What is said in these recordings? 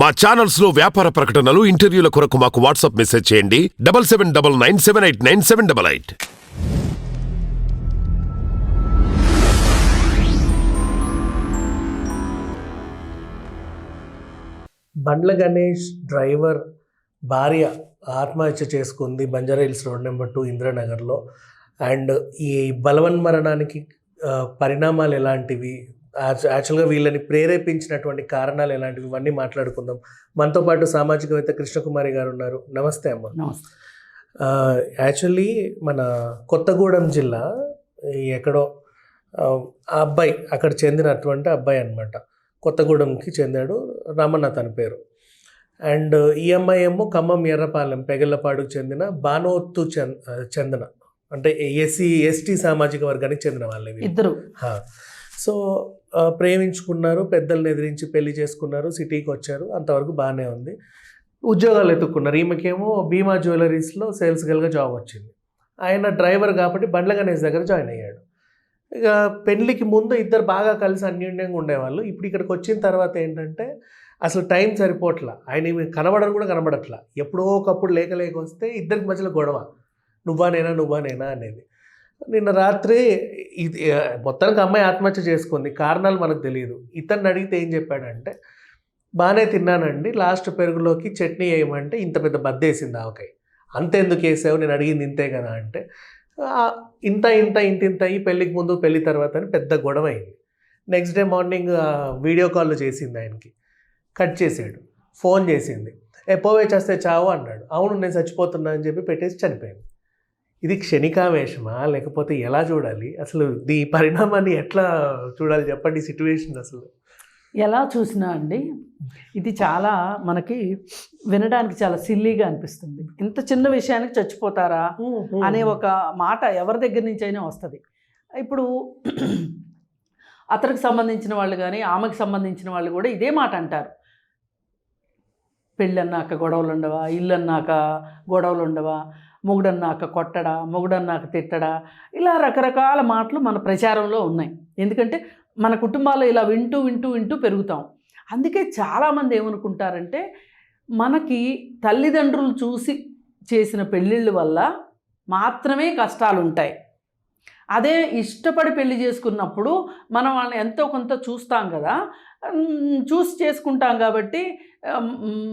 మా ఛానల్స్లో వ్యాపార ప్రకటనలు ఇంటర్వ్యూల కొరకు మాకు వాట్సాప్ మెసేజ్ చేయండి. Double seven double nine seven eight nine seven double eight. Bandla Ganesh driver భార్య ఆత్మహత్య చేసుకుంది Banjara Hills road number two ఇంద్రనగర్లో. And ఈ బలవన్ మరణానికి పరిణామాలు ఎలాంటివి? యాక్చువల్గా వీళ్ళని ప్రేరేపించినటువంటి కారణాలు ఎలాంటివి ఇవన్నీ మాట్లాడుకుందాం. మనతో పాటు సామాజికవేత్త కృష్ణకుమారి గారు ఉన్నారు. నమస్తే అమ్మ. నమస్తే. యాక్చువల్లీ మన కొత్తగూడెం జిల్లా ఎక్కడో ఆ, అబ్బాయి అక్కడ చెందినటువంటి అబ్బాయి అనమాట కొత్తగూడెంకి చెందాడు. రమణ తన పేరు. అండ్ ఈ అమ్మాయి ఏమో ఖమ్మం ఎర్రపాలెం పెగల్లపాడుకు చెందిన బానోత్తు చెంద చెందిన. అంటే ఎస్సీ ఎస్టీ సామాజిక వర్గానికి చెందిన వాళ్ళే వీళ్ళు. ఇద్దరు. సో ప్రేమించుకున్నారు పెద్దల్ని ఎదిరించి పెళ్ళి చేసుకున్నారు సిటీకి వచ్చారు అంతవరకు బాగానే ఉంది. ఉద్యోగాలు ఎత్తుక్కున్నారు. ఈమెకేమో భీమా జ్యువెలరీస్లో సేల్స్ గర్ల్గా జాబ్ వచ్చింది. ఆయన డ్రైవర్ కాబట్టి బండ్ల గణేష్ దగ్గర జాయిన్ అయ్యాడు. ఇక పెళ్ళికి ముందు ఇద్దరు బాగా కలిసి అన్యోన్యంగా ఉండేవాళ్ళు. ఇప్పుడు ఇక్కడికి వచ్చిన తర్వాత ఏంటంటే అసలు టైం సరిపోట్లా. ఆయన కనబడరు కనబడడం కూడా కనబడట్లా. ఎప్పుడో ఒకప్పుడు లేక లేక వస్తే ఇద్దరికి మధ్యలో గొడవ. నువ్వా నేనా నువ్వా నేనా అనేది. నిన్న రాత్రి ఇది మొత్తానికి అమ్మాయి ఆత్మహత్య చేసుకుంది. కారణాలు మనకు తెలియదు. ఇతన్ని అడిగితే ఏం చెప్పాడంటే బాగానే తిన్నానండి. లాస్ట్ పెరుగులోకి చట్నీ వేయమంటే ఇంత పెద్ద బద్దేసింది ఆవకాయ. అంతెందుకు వేసావు నేను అడిగింది ఇంతే కదా అంటే ఇంత ఇంత ఇంత ఇంత అయ్యి పెళ్ళికి ముందు పెళ్ళి తర్వాత అని పెద్ద గొడవ అయింది next day morning video call చేసింది ఆయనకి. కట్ చేసాడు ఫోన్ చేసింది. ఏ చేస్తే చావు అన్నాడు. అవును నేను చచ్చిపోతున్నా అని చెప్పి పెట్టేసి చనిపోయింది. ఇది క్షణికావేశమా? లేకపోతే ఎలా చూడాలి? అసలు ఈ పరిణామాన్ని ఎట్లా చూడాలి? చెప్పండి సిచ్యువేషన్ అసలు. ఎలా చూసినా అండి ఇది చాలా మనకి వినడానికి చాలా సిల్లీగా అనిపిస్తుంది. ఇంత చిన్న విషయానికి చచ్చిపోతారా అనే ఒక మాట ఎవరి దగ్గర నుంచి అయినా వస్తుంది. ఇప్పుడు అతనికి సంబంధించిన వాళ్ళు కానీ ఆమెకు సంబంధించిన వాళ్ళు కూడా ఇదే మాట అంటారు. పెళ్ళన్నాక గొడవలు ఉండవా ఇల్లు అన్నాక గొడవలు ఉండవా మొగుడన్నాక కొట్టడా మొగుడన్నాక తిట్టడా ఇలా రకరకాల మాటలు మన ప్రచారంలో ఉన్నాయి. ఎందుకంటే మన కుటుంబాల్లో ఇలా వింటూ వింటూ వింటూ పెరుగుతాం. అందుకే చాలామంది ఏమనుకుంటారంటే మనకి తల్లిదండ్రులు చూసి చేసిన పెళ్ళిళ్ళ వల్ల మాత్రమే కష్టాలు ఉంటాయి అదే ఇష్టపడి పెళ్ళి చేసుకున్నప్పుడు మనం వాళ్ళని ఎంతో కొంత చూస్తాం కదా. చూసి చేసుకుంటాం కాబట్టి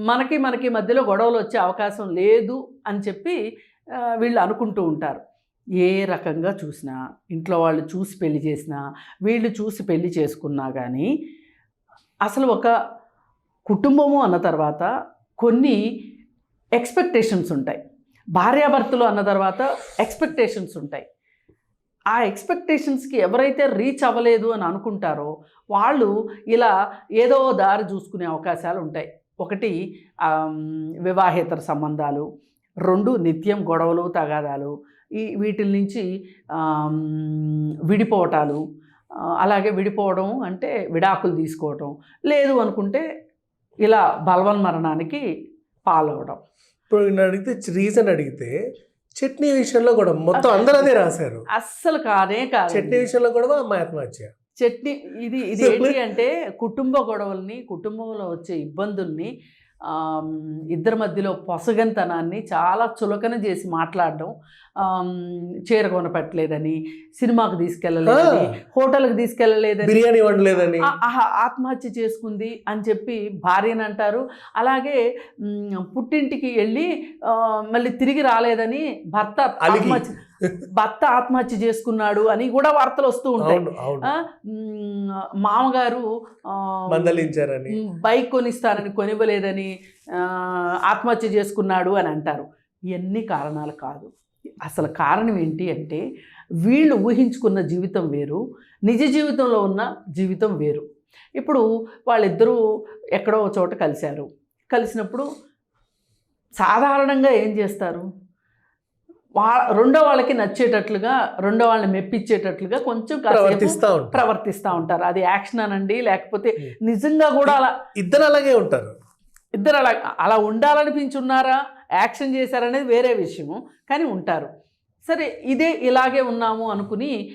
మనకి మనకి మధ్యలో గొడవలు వచ్చే అవకాశం లేదు అని చెప్పి వీళ్ళు అనుకుంటూ ఉంటారు. ఏ రకంగా చూసినా ఇంట్లో వాళ్ళు చూసి పెళ్ళి చేసినా వీళ్ళు చూసి పెళ్ళి చేసుకున్నా కానీ అసలు ఒక కుటుంబము అన్న తర్వాత కొన్ని ఎక్స్పెక్టేషన్స్ ఉంటాయి. భార్యాభర్తలు అన్న తర్వాత ఎక్స్పెక్టేషన్స్ ఉంటాయి. ఆ ఎక్స్పెక్టేషన్స్కి ఎవరైతే రీచ్ అవ్వలేదు అని అనుకుంటారో వాళ్ళు ఇలా ఏదో దారి చూసుకునే అవకాశాలు ఉంటాయి. ఒకటి వివాహేతర సంబంధాలు రెండు నిత్యం గొడవలు తగాదాలు ఈ వీటి నుంచి విడిపోవటాలు అలాగే విడిపోవడం అంటే విడాకులు తీసుకోవడం లేదు అనుకుంటే ఇలా బలవన్మరణానికి పాలవడం ఇప్పుడు నేను అడిగితే రీజన్ అడిగితే చట్నీ విషయంలో కూడా మొత్తం అందరూ అదే రాశారు. అస్సలు కానే కాదు చట్నీ విషయంలో కూడా అమ్మాయి ఆత్మహత్య. చట్నీ ఇది ఇది ఏంటి అంటే కుటుంబ గొడవల్ని కుటుంబంలో వచ్చే ఇబ్బందుల్ని ఇద్దరి మధ్యలో పొసగంతనాన్ని చాలా చులకన చేసి మాట్లాడడం చీర కొనపెట్టలేదని సినిమాకు తీసుకెళ్ళలేదని హోటల్కి తీసుకెళ్ళలేదని. బిర్యానీ వండలేదని. ఆత్మహత్య చేసుకుంది అని చెప్పి భార్యని అంటారు. అలాగే పుట్టింటికి వెళ్ళి మళ్ళీ తిరిగి రాలేదని భర్త. ఆత్మహత్య భర్త ఆత్మహత్య చేసుకున్నాడు అని కూడా వార్తలు వస్తూ ఉంటాయి. మామగారు మందలించారని. బైక్ కొనిస్తానని కొనివ్వలేదని ఆత్మహత్య చేసుకున్నాడు అని అంటారు. ఇవన్నీ కారణాలు కాదు. అసలు కారణం ఏంటి అంటే వీళ్ళు ఊహించుకున్న జీవితం వేరు నిజ జీవితంలో ఉన్న జీవితం వేరు. ఇప్పుడు వాళ్ళిద్దరూ ఎక్కడో చోట కలిశారు. కలిసినప్పుడు సాధారణంగా ఏం చేస్తారు? వా రెండో వాళ్ళకి నచ్చేటట్లుగా రెండో వాళ్ళని మెప్పించేటట్లుగా కొంచెం ప్రవర్తిస్తా ఉంటారు. ప్రవర్తిస్తూ ఉంటారు. అది యాక్షన్ అనండి లేకపోతే. నిజంగా కూడా అలా ఇద్దరు అలాగే ఉంటారు. ఇద్దరు అలా అలా ఉండాలనిపించి ఉన్నారా యాక్షన్ చేశారనేది వేరే విషయం కానీ ఉంటారు. సరే ఇదే ఇలాగే ఉన్నాము అనుకుని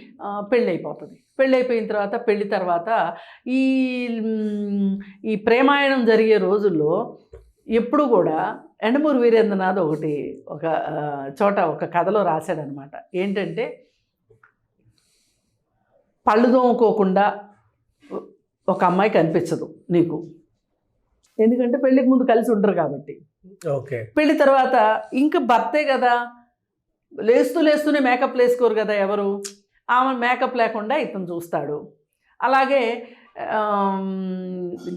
పెళ్ళి అయిపోతుంది పెళ్ళి అయిపోయిన తర్వాత పెళ్ళి తర్వాత ఈ ఈ ప్రేమాయణం జరిగే రోజుల్లో ఎప్పుడు కూడా ఎండమూరి వీరేంద్రనాథ్ ఒకటి ఒక చోట ఒక కథలో రాశాడనమాట. ఏంటంటే పళ్ళు దోముకోకుండా ఒక అమ్మాయి కనిపించదు నీకు. ఎందుకంటే పెళ్ళికి ముందు కలిసి ఉండరు కాబట్టి. ఓకే. పెళ్ళి తర్వాత ఇంకా భర్తే కదా లేస్తూ లేస్తూనే మేకప్ వేసుకోరు కదా ఎవరు? ఆమె మేకప్ లేకుండా ఇతను చూస్తాడు. అలాగే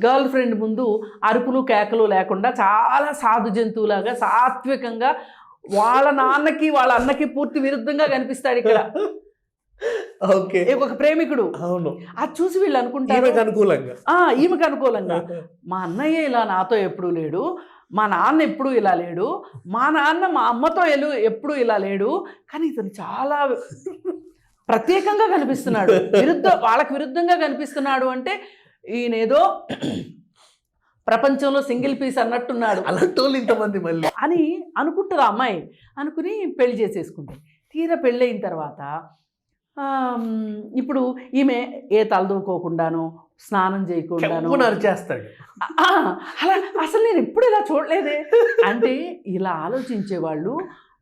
గర్ల్ ఫ్రెండ్ ముందు అరుపులు కేకలు లేకుండా చాలా సాధు జంతువులాగా సాత్వికంగా వాళ్ళ నాన్నకి వాళ్ళ అన్నకి పూర్తి విరుద్ధంగా కనిపిస్తాడు ఇక్కడ. ఓకే. ఒక ప్రేమికుడు. అవును. అది చూసి వీళ్ళు అనుకుంటారు. అనుకూలంగా. "ఆ, ఈమెకు అనుకూలంగా. మా అన్నయ్య ఇలా నాతో ఎప్పుడూ లేడు. మా నాన్న ఎప్పుడూ ఇలా లేడు. మా నాన్న మా అమ్మతో ఎలు ఎప్పుడూ ఇలా లేడు. కానీ ఇతను చాలా ప్రత్యేకంగా కనిపిస్తున్నాడు. విరుద్ధ వాళ్ళకి విరుద్ధంగా కనిపిస్తున్నాడు అంటే ఈయనేదో ప్రపంచంలో సింగిల్ పీస్ అన్నట్టున్నాడు. అలాంటి ఇంతమంది మళ్ళీ. అని అనుకుంటుంది అమ్మాయి. అనుకుని పెళ్ళి చేసేసుకుంటుంది తీరా పెళ్ళయిన తర్వాత ఇప్పుడు ఈమె ఏ తలదూకోకుండానో స్నానం చేయకుండానో ఆ, అలా అసలు నేను ఎప్పుడు ఇలా చూడలేదే. అంటే ఇలా ఆలోచించే వాళ్ళు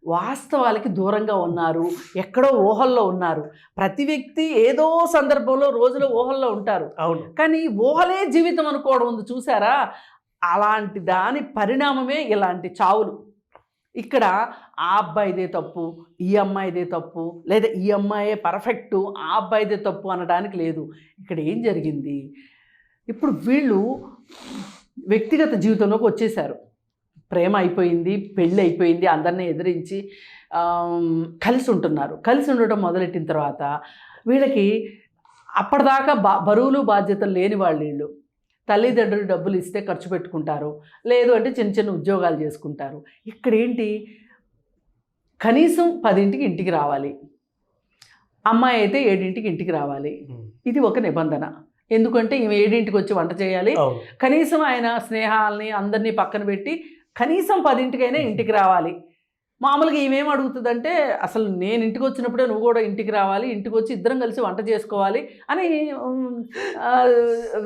వాస్తవాలకి దూరంగా ఉన్నారు ఎక్కడో ఊహల్లో ఉన్నారు. ప్రతి వ్యక్తి ఏదో సందర్భంలో రోజులో ఊహల్లో ఉంటారు. అవును. కానీ ఊహలే జీవితం అనుకోవడం ఉంది. చూసారా అలాంటి దాని పరిణామమే ఇలాంటి చావులు. ఇక్కడ ఆ అబ్బాయిదే తప్పు ఈ అమ్మాయిదే తప్పు లేదా ఈ అమ్మాయే పర్ఫెక్ట్ ఆ అబ్బాయిదే తప్పు అనడానికి లేదు. ఇక్కడ ఏం జరిగింది? ఇప్పుడు వీళ్ళు వ్యక్తిగత జీవితంలోకి వచ్చేసారు ప్రేమ అయిపోయింది పెళ్ళి అయిపోయింది అందరినీ ఎదిరించి కలిసి ఉంటున్నారు. కలిసి ఉండటం మొదలెట్టిన తర్వాత వీళ్ళకి అప్పటిదాకా బా బరువులు బాధ్యతలు లేని వాళ్ళు వీళ్ళు. తల్లిదండ్రులు డబ్బులు ఇస్తే ఖర్చు పెట్టుకుంటారు. లేదు అంటే చిన్న చిన్న ఉద్యోగాలు చేసుకుంటారు. ఇక్కడ ఏంటి కనీసం పదింటికి ఇంటికి రావాలి. అమ్మాయి అయితే ఏడింటికి ఇంటికి రావాలి. ఇది ఒక నిబంధన. ఎందుకంటే ఈమె ఏడింటికి వచ్చి వంట చేయాలి. కనీసం ఆయన స్నేహాలని అందరినీ పక్కన పెట్టి కనీసం పదింటికైనా ఇంటికి రావాలి. మామూలుగా ఈమెం అడుగుతుందంటే అసలు నేను ఇంటికి వచ్చినప్పుడే నువ్వు కూడా ఇంటికి రావాలి ఇంటికి వచ్చి ఇద్దరం కలిసి వంట చేసుకోవాలి అని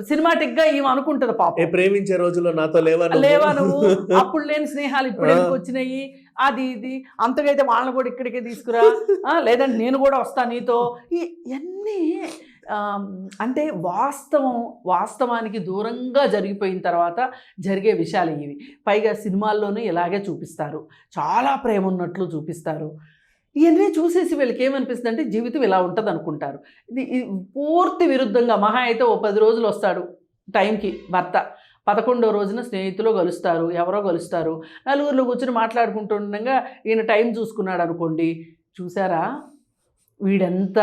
సినిమాటిక్గా ఈమె అనుకుంటుంది పాపం. ప్రేమించే రోజుల్లో నాతో లేవా? లేవా నువ్వు? అప్పుడు లేని స్నేహాలు ఇప్పుడు. ఎందుకు వచ్చినాయి? అది ఇది. అంతకైతే వాళ్ళని కూడా ఇక్కడికే తీసుకురా. లేదంటే నేను కూడా వస్తా నీతో. ఈ- ఇవన్నీ అంటే వాస్తవం వాస్తవానికి దూరంగా జరిగిపోయిన తర్వాత జరిగే విషయాలు ఇవి. పైగా సినిమాల్లోనూ ఇలాగే చూపిస్తారు. చాలా ప్రేమ ఉన్నట్లు చూపిస్తారు. ఇవన్నీ చూసేసి వీళ్ళకి ఏమనిపిస్తుంది అంటే జీవితం ఇలా ఉంటుంది అనుకుంటారు ఇది పూర్తి విరుద్ధంగా మహా అయితే ఓ పది రోజులు వస్తాడు టైంకి భర్త. పదకొండో రోజున స్నేహితులు కలుస్తారు ఎవరో కలుస్తారు. నలుగురిలో కూర్చొని మాట్లాడుకుంటుండగా ఈయన టైం చూసుకున్నాడు అనుకోండి చూసారా? వీడెంత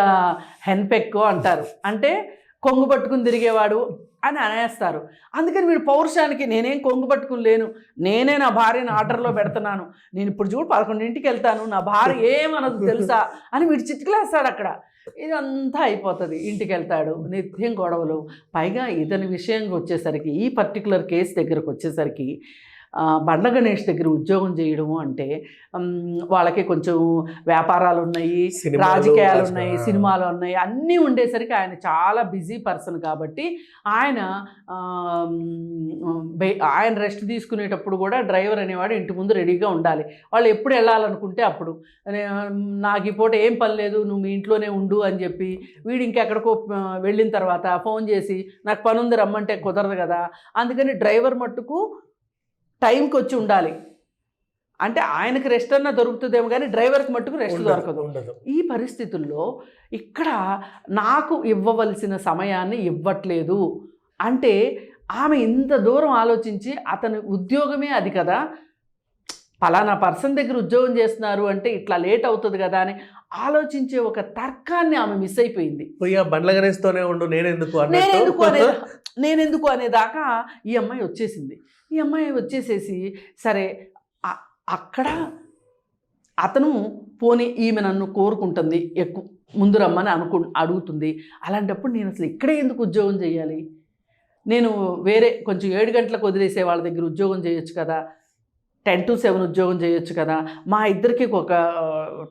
హెన్పెక్కో అంటారు. అంటే కొంగు పట్టుకుని తిరిగేవాడు అని అనేస్తారు. అందుకని వీడు పౌరుషానికి నేనేం కొంగు పట్టుకుని లేను. నేనే నా భార్యను ఆర్డర్లో పెడుతున్నాను. నేను ఇప్పుడు చూడు పదకొండింటికి వెళ్తాను. నా భార్య ఏమనదు తెలుసా? అని వీడు చిట్టుకులేస్తాడు అక్కడ. ఇదంతా అయిపోతుంది. ఇంటికి వెళ్తాడు. నిత్యం గొడవలు. పైగా ఇతని విషయంగా వచ్చేసరికి ఈ పర్టికులర్ కేసు దగ్గరకు వచ్చేసరికి ఆ, బండ్ల గణేష్ దగ్గర ఉద్యోగం చేయడము అంటే వాళ్ళకి కొంచెం వ్యాపారాలు ఉన్నాయి రాజకీయాలు రాజ- ఉన్నాయి. సినిమాలు ఉన్నాయి అన్నీ ఉండేసరికి ఆయన చాలా బిజీ పర్సన్ కాబట్టి ఆయన ఆయన రెస్ట్ తీసుకునేటప్పుడు కూడా డ్రైవర్ అనేవాడు ఇంటి ముందు రెడీగా ఉండాలి వాళ్ళు ఎప్పుడు వెళ్ళాలనుకుంటే అప్పుడు నాకు ఈ పూట ఏం పని లేదు నువ్వు మీ ఇంట్లోనే ఉండు అని చెప్పి వీడు ఇంకెక్కడికో వెళ్ళిన తర్వాత ఫోన్ చేసి నాకు పని ఉంది రమ్మంటే కుదరదు కదా అందుకని డ్రైవర్ మట్టుకు టైంకి వచ్చి ఉండాలి. అంటే ఆయనకి రెస్ట్ అన్నా దొరుకుతుందేమో కానీ డ్రైవర్కి మట్టుకు రెస్ట్ దొరకదు. ఉండదు. ఈ పరిస్థితుల్లో ఇక్కడ నాకు ఇవ్వవలసిన సమయాన్ని ఇవ్వట్లేదు. అంటే ఆమె ఇంత దూరం ఆలోచించి అతని ఉద్యోగమే అది కదా. పలానా పర్సన్ దగ్గర ఉద్యోగం చేస్తున్నారు అంటే ఇట్లా లేట్ అవుతుంది కదా అని ఆలోచించే ఒక తర్కాన్ని ఆమె మిస్ అయిపోయింది. బండ్ల గణేష్తోనే ఉండు నేనెందుకు నేనెందుకు అనే నేనెందుకు అనేదాకా ఈ అమ్మాయి వచ్చేసింది. ఈ అమ్మాయి వచ్చేసేసి సరే అక్కడ అతను పోనీ ఈమె నన్ను కోరుకుంటుంది ఎక్కువ ముందు రమ్మని అనుకు అడుగుతుంది. అలాంటప్పుడు నేను అసలు ఇక్కడే ఎందుకు ఉద్యోగం చేయాలి? నేను వేరే కొంచెం ఏడు గంటలకు వదిలేసే వాళ్ళ దగ్గర ఉద్యోగం చేయొచ్చు కదా? టెన్ టు సెవెన్ ఉద్యోగం చేయొచ్చు కదా మా ఇద్దరికి ఒక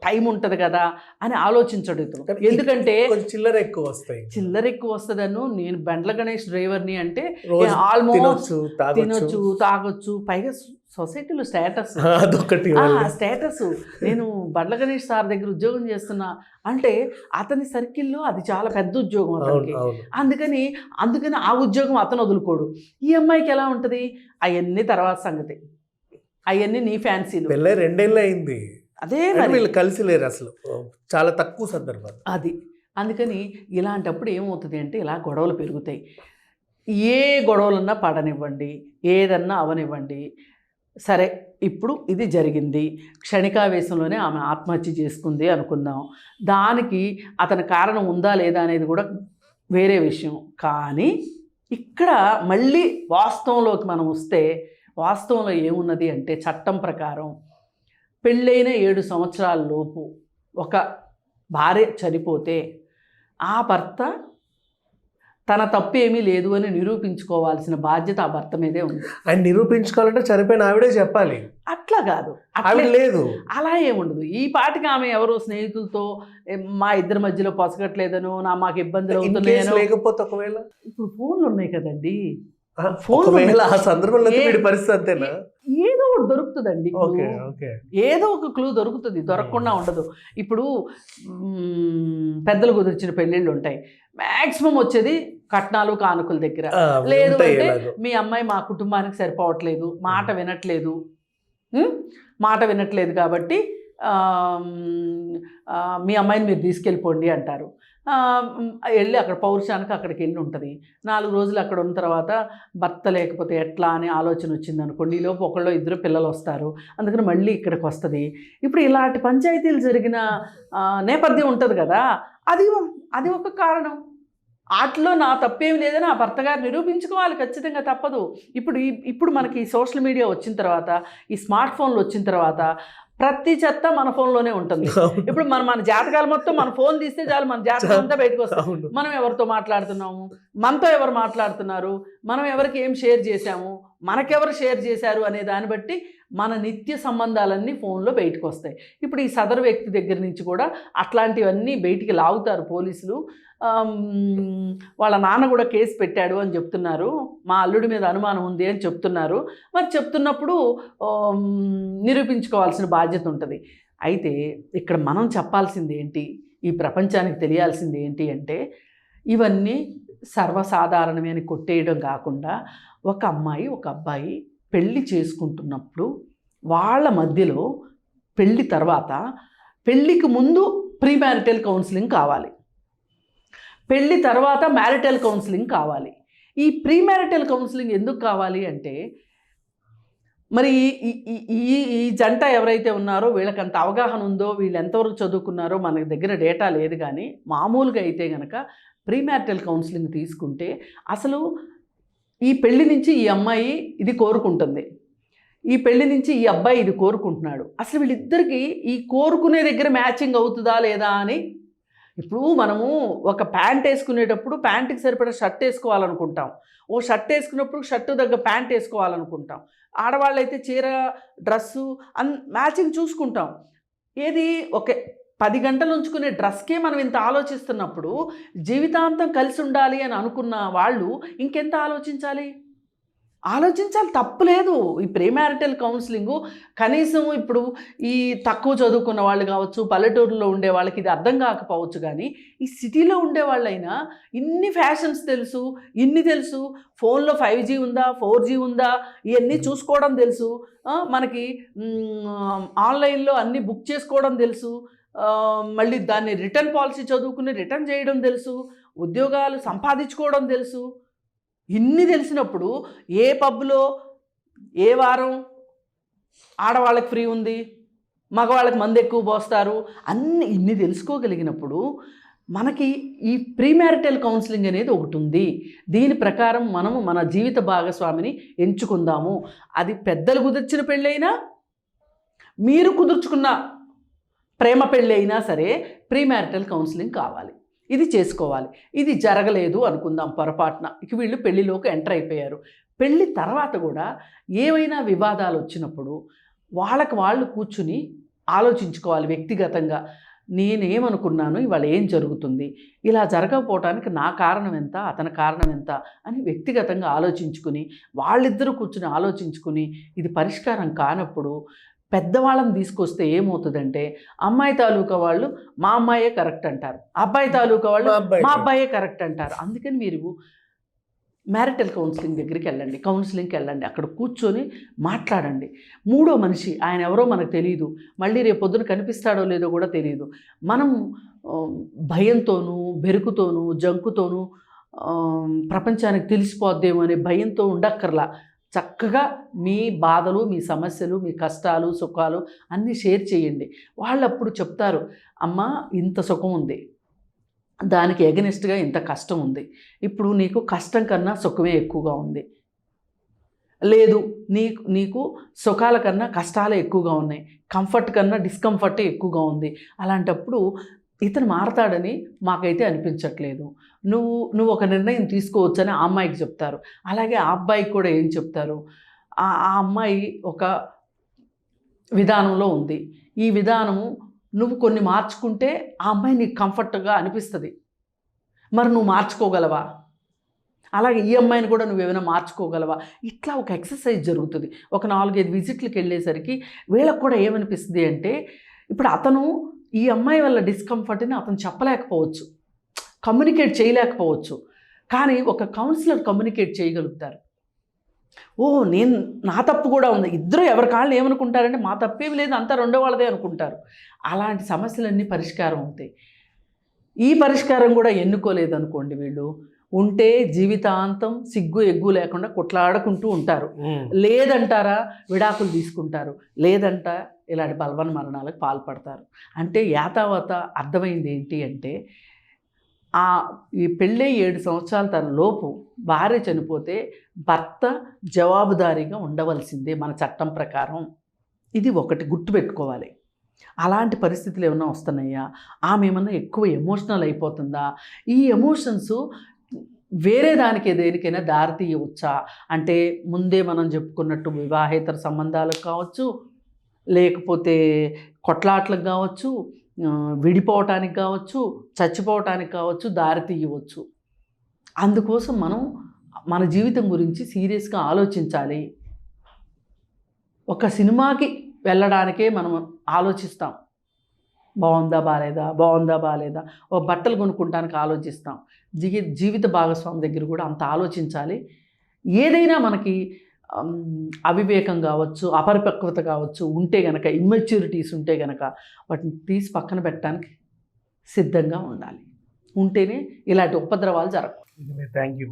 టైం ఉంటుంది కదా అని ఆలోచించడు ఇతను. ఎందుకంటే చిల్లర ఎక్కువ వస్తాయి. చిల్లర ఎక్కువ వస్తుందను. నేను బండ్ల గణేష్ డ్రైవర్ని అంటే ఆల్మోస్ట్ తినొచ్చు తాగొచ్చు. పైగా సొసైటీలో స్టేటస్. అదొకటి. స్టేటస్. నేను బండ్ల గణేష్ సార్ దగ్గర ఉద్యోగం చేస్తున్నా అంటే అతని సర్కిల్లో అది చాలా పెద్ద ఉద్యోగం అతనికి. అందుకని అందుకని ఆ ఉద్యోగం అతను వదులుకోడు. ఈ అమ్మాయికి ఎలా ఉంటుంది? అవన్నీ తర్వాత సంగతి. అవన్నీ నీ ఫ్యాన్సీలు. పెళ్ళై రెండేళ్ళు అయింది. అదే వీళ్ళు కలిసి లేరు అసలు. చాలా తక్కువ సందర్భాలు. అది. అందుకని ఇలాంటప్పుడు ఏమవుతుంది అంటే ఇలా గొడవలు పెరుగుతాయి. ఏ గొడవలన్నా పడనివ్వండి ఏదన్నా అవనివ్వండి. సరే ఇప్పుడు ఇది జరిగింది. క్షణికావేశంలోనే ఆమె ఆత్మహత్య చేసుకుంది అనుకుందాం. దానికి అతని కారణం ఉందా లేదా అనేది కూడా వేరే విషయం. కానీ ఇక్కడ మళ్ళీ వాస్తవంలోకి మనం వస్తే వాస్తవంలో ఏమున్నది అంటే చట్టం ప్రకారం పెళ్ళైన ఏడు సంవత్సరాల లోపు ఒక భార్య చనిపోతే ఆ భర్త తన తప్పు ఏమీ లేదు అని నిరూపించుకోవాల్సిన బాధ్యత ఆ భర్త మీదే ఉంది. ఆయన నిరూపించుకోవాలంటే చనిపోయిన ఆవిడే చెప్పాలి. అట్లా కాదు. ఆవిడ లేదు. అలా ఏముండదు ఈ పాటికి ఆమె ఎవరో స్నేహితులతో "ఏ, మా ఇద్దరి మధ్యలో పొసగట్లేదనో నా మాకు ఇబ్బందులు అవుతున్నాయనో లేకపోతే ఒకవేళ ఇప్పుడు ఫోన్లు ఉన్నాయి కదండి. ఫోన్ ఆ సందర్భంలో పరిస్థితి అంతేనా? ఏదో ఒకటి దొరుకుతుందండి ఓకే clue. ఓకే ఏదో ఒక క్లూ దొరుకుతుంది దొరకకుండా ఉండదు. ఇప్పుడు పెద్దలు కుదిర్చిన పెళ్ళిళ్ళు ఉంటాయి. మ్యాక్సిమం వచ్చేది కట్నాలు కానుకల దగ్గర. లేదు అంటే. మీ అమ్మాయి మా కుటుంబానికి సరిపోవట్లేదు మాట వినట్లేదు. ఉం? మాట వినట్లేదు కాబట్టి మీ అమ్మాయిని మీరు తీసుకెళ్ళిపోండి అంటారు. వెళ్ళి అక్కడ పౌరుషానికి అక్కడికి వెళ్ళి ఉంటుంది. నాలుగు రోజులు అక్కడ ఉన్న తర్వాత భర్త లేకపోతే ఎట్లా అనే ఆలోచన వచ్చింది అనుకోండి. ఈలోపు ఒకళ్ళు ఇద్దరు పిల్లలు వస్తారు. అందుకని మళ్ళీ ఇక్కడికి వస్తుంది. ఇప్పుడు ఇలాంటి పంచాయతీలు జరిగిన నేపథ్యం ఉంటుంది కదా అది అది ఒక కారణం. వాటిలో నా తప్పేమి లేదని ఆ భర్త గారు నిరూపించుకోవాలి ఖచ్చితంగా తప్పదు. ఇప్పుడు ఈ ఇప్పుడు మనకి సోషల్ మీడియా వచ్చిన తర్వాత ఈ స్మార్ట్ ఫోన్లు వచ్చిన తర్వాత ప్రతి చెత్త మన ఫోన్లోనే ఉంటుంది. ఇప్పుడు మన మన జాతకాలు మొత్తం మన ఫోన్ తీస్తే చాలు మన జాతకం అంతా బయటకు వస్తుంది. అవును. మనం ఎవరితో మాట్లాడుతున్నాము? మనతో ఎవరు మాట్లాడుతున్నారు? మనం ఎవరికి ఏం షేర్ చేశాము? మనకెవరు షేర్ చేశారు అనే దాన్ని బట్టి మన నిత్య సంబంధాలన్నీ ఫోన్లో బయటకు వస్తాయి. ఇప్పుడు ఈ సదరు వ్యక్తి దగ్గర నుంచి కూడా అట్లాంటివన్నీ బయటికి లాగుతారు పోలీసులు. వాళ్ళ నాన్న కూడా కేసు పెట్టాడు అని చెప్తున్నారు. మా అల్లుడి మీద అనుమానం ఉంది అని చెప్తున్నారు. మరి చెప్తున్నప్పుడు నిరూపించుకోవాల్సిన బాధ్యత బాధ్యత ఉంటుంది. అయితే ఇక్కడ మనం చెప్పాల్సింది ఏంటి? ఈ ప్రపంచానికి తెలియాల్సింది ఏంటి అంటే ఇవన్నీ సర్వసాధారణమే అని కొట్టేయడం కాకుండా ఒక అమ్మాయి ఒక అబ్బాయి పెళ్ళి చేసుకుంటున్నప్పుడు వాళ్ళ మధ్యలో పెళ్ళి తర్వాత పెళ్ళికి ముందు ప్రీ మ్యారిటల్ కౌన్సిలింగ్ కావాలి. పెళ్ళి తర్వాత మ్యారిటల్ కౌన్సిలింగ్ కావాలి. ఈ ప్రీ మ్యారిటల్ కౌన్సిలింగ్ ఎందుకు కావాలి అంటే మరి ఈ ఈ- ఈ జంట ఎవరైతే ఉన్నారో వీళ్ళకంత అవగాహన ఉందో వీళ్ళు ఎంతవరకు చదువుకున్నారో మన దగ్గర డేటా లేదు కానీ మామూలుగా అయితే కనుక ప్రీమ్యారిటల్ కౌన్సిలింగ్ తీసుకుంటే అసలు ఈ పెళ్ళి నుంచి ఈ అమ్మాయి ఇది కోరుకుంటుంది. ఈ పెళ్ళి నుంచి ఈ అబ్బాయి ఇది కోరుకుంటున్నాడు. అసలు వీళ్ళిద్దరికి ఈ కోరుకునే దగ్గర మ్యాచింగ్ అవుతుందా లేదా అని ఇప్పుడు మనము ఒక ప్యాంట్ వేసుకునేటప్పుడు ప్యాంట్కి సరిపడా షర్ట్ వేసుకోవాలనుకుంటాం. ఓ షర్ట్ వేసుకున్నప్పుడు షర్టు దగ్గర ప్యాంట్ వేసుకోవాలనుకుంటాం. ఆడవాళ్ళైతే చీర డ్రెస్సు అన్ మ్యాచింగ్ చూసుకుంటాం. ఏది ఒక పది గంటలు ఉంచుకునే డ్రెస్కే మనం ఇంత ఆలోచిస్తున్నప్పుడు జీవితాంతం కలిసి ఉండాలి అని అనుకున్న వాళ్ళు ఇంకెంత ఆలోచించాలి? ఆలోచించాలి తప్పులేదు ఈ ప్రీమారిటల్ కౌన్సిలింగు కనీసం ఇప్పుడు ఈ తక్కువ చదువుకున్న వాళ్ళు కావచ్చు పల్లెటూరులో ఉండే వాళ్ళకి ఇది అర్థం కాకపోవచ్చు కానీ ఈ సిటీలో ఉండే వాళ్ళైనా ఇన్ని ఫ్యాషన్స్ తెలుసు ఇన్ని తెలుసు. ఫోన్లో ఫైవ్ జీ ఉందా ఫోర్ జీ ఉందా ఇవన్నీ చూసుకోవడం తెలుసు. మనకి ఆన్లైన్లో అన్నీ బుక్ చేసుకోవడం తెలుసు. మళ్ళీ దాన్ని రిటర్న్ పాలసీ చదువుకుని రిటర్న్ చేయడం తెలుసు. ఉద్యోగాలు సంపాదించుకోవడం తెలుసు. ఇన్ని తెలిసినప్పుడు ఏ పబ్లో ఏ వారం ఆడవాళ్ళకి ఫ్రీ ఉంది? మగవాళ్ళకి మంది ఎక్కువ పోస్తారు? అన్ని ఇన్ని తెలుసుకోగలిగినప్పుడు మనకి ఈ ప్రీమ్యారిటల్ కౌన్సిలింగ్ అనేది ఒకటి ఉంది. దీని ప్రకారం మనము మన జీవిత భాగస్వామిని ఎంచుకుందాము. అది పెద్దలు కుదిర్చిన పెళ్ళైనా మీరు కుదుర్చుకున్న ప్రేమ పెళ్ళైనా సరే ప్రీమ్యారిటల్ కౌన్సిలింగ్ కావాలి. ఇది చేసుకోవాలి. ఇది జరగలేదు అనుకుందాం పొరపాటున. ఇక వీళ్ళు పెళ్ళిలోకి ఎంటర్ అయిపోయారు. పెళ్ళి తర్వాత కూడా ఏవైనా వివాదాలు వచ్చినప్పుడు వాళ్ళకి వాళ్ళు కూర్చుని ఆలోచించుకోవాలి వ్యక్తిగతంగా. నేనేమనుకున్నాను ఇవాళ ఏం జరుగుతుంది? ఇలా జరగకపోవటానికి నా కారణం ఎంత అతని కారణం ఎంత అని వ్యక్తిగతంగా ఆలోచించుకుని వాళ్ళిద్దరూ కూర్చుని ఆలోచించుకుని ఇది పరిష్కారం కానప్పుడు పెద్దవాళ్ళని తీసుకొస్తే ఏమవుతుందంటే అమ్మాయి తాలూకా వాళ్ళు మా అమ్మాయే కరెక్ట్ అంటారు. అబ్బాయి తాలూకా వాళ్ళు మా అబ్బాయి కరెక్ట్. అంటారు. అందుకని మీరు మ్యారిటల్ కౌన్సిలింగ్ దగ్గరికి వెళ్ళండి కౌన్సిలింగ్కి వెళ్ళండి అక్కడ కూర్చొని మాట్లాడండి. మూడో మనిషి ఆయన ఎవరో మనకు తెలియదు మళ్ళీ రేపు పొద్దున కనిపిస్తాడో లేదో కూడా తెలియదు మనం భయంతోనూ బెరుకుతోనూ జంకుతోనూ ప్రపంచానికి తెలిసిపోద్దేమో అనే భయంతో ఉండక్కర్లా. చక్కగా మీ బాధలు మీ సమస్యలు మీ కష్టాలు సుఖాలు అన్నీ షేర్ చేయండి. వాళ్ళు అప్పుడు చెప్తారు అమ్మ ఇంత సుఖం ఉంది. దానికి ఎగనిస్ట్గా ఇంత కష్టం ఉంది. ఇప్పుడు నీకు కష్టం కన్నా సుఖమే ఎక్కువగా ఉంది. లేదు నీకు నీకు సుఖాల కన్నా కష్టాలే ఎక్కువగా ఉన్నాయి. కంఫర్ట్ కన్నా డిస్కంఫర్టే ఎక్కువగా ఉంది. అలాంటప్పుడు ఇతను మారతాడని మాకైతే అనిపించట్లేదు. నువ్వు నువ్వు ఒక నిర్ణయం తీసుకోవచ్చని ఆ అమ్మాయికి చెప్తారు. అలాగే ఆ అబ్బాయికి కూడా ఏం చెప్తారు? ఆ అమ్మాయి ఒక విధానంలో ఉంది. ఈ విధానము నువ్వు కొన్ని మార్చుకుంటే ఆ అమ్మాయి నీకు కంఫర్ట్గా అనిపిస్తుంది. మరి నువ్వు మార్చుకోగలవా? అలాగే ఈ అమ్మాయిని కూడా నువ్వు ఏమైనా మార్చుకోగలవా? ఇట్లా ఒక ఎక్సర్సైజ్ జరుగుతుంది. ఒక నాలుగైదు విజిట్లకు వెళ్ళేసరికి వీళ్ళకి కూడా ఏమనిపిస్తుంది అంటే ఇప్పుడు అతను ఈ అమ్మాయి వల్ల డిస్కంఫర్ట్ని అతను చెప్పలేకపోవచ్చు. కమ్యూనికేట్ చేయలేకపోవచ్చు. కానీ ఒక కౌన్సిలర్ కమ్యూనికేట్ చేయగలుగుతారు. ఓ నేను నా తప్పు కూడా ఉంది. ఇద్దరు ఎవరి కాళ్ళు ఏమనుకుంటారంటే మా తప్పేమి లేదు అంతా రెండో వాళ్ళదే అనుకుంటారు. అలాంటి సమస్యలన్నీ పరిష్కారం అవుతాయి. ఈ పరిష్కారం కూడా ఎన్నుకోలేదు అనుకోండి వీళ్ళు. ఉంటే జీవితాంతం సిగ్గు ఎగ్గు లేకుండా కొట్లాడుకుంటూ ఉంటారు. లేదంటారా విడాకులు తీసుకుంటారు. లేదంట ఇలాంటి బలవన్ మరణాలకు పాల్పడతారు. అంటే యాతావత అర్థమైంది ఏంటి అంటే ఆ ఈ పెళ్ళే ఏడు సంవత్సరాల తన లోపు భార్య చనిపోతే భర్త జవాబుదారీగా ఉండవలసిందే మన చట్టం ప్రకారం. ఇది ఒకటి గుర్తుపెట్టుకోవాలి అలాంటి పరిస్థితులు ఏమైనా వస్తున్నాయా? ఆమె ఏమన్నా ఎక్కువ ఎమోషనల్ అయిపోతుందా? ఈ ఎమోషన్స్ వేరే దానికి దేనికైనా దారి తీయవచ్చా అంటే ముందే మనం చెప్పుకున్నట్టు వివాహేతర సంబంధాలకు కావచ్చు లేకపోతే కొట్లాట్లకు కావచ్చు విడిపోవటానికి కావచ్చు చచ్చిపోవటానికి కావచ్చు దారి తీయవచ్చు. అందుకోసం మనం మన జీవితం గురించి సీరియస్గా ఆలోచించాలి. ఒక సినిమాకి వెళ్ళడానికే మనం ఆలోచిస్తాం. బాగుందా బాగాలేదా బాగుందా బాగాలేదా ఓ బట్టలు కొనుక్కుంటానికి ఆలోచిస్తాం. జీ జీవిత భాగస్వామి దగ్గర కూడా అంత ఆలోచించాలి. ఏదైనా మనకి అవివేకం కావచ్చు అపరిపక్వత కావచ్చు ఉంటే గనక ఇమ్మెచ్యూరిటీస్ ఉంటే గనక వాటిని తీసి పక్కన పెట్టడానికి సిద్ధంగా ఉండాలి. ఉంటేనే ఇలాంటి ఉపద్రవాలు జరగవు. Thank you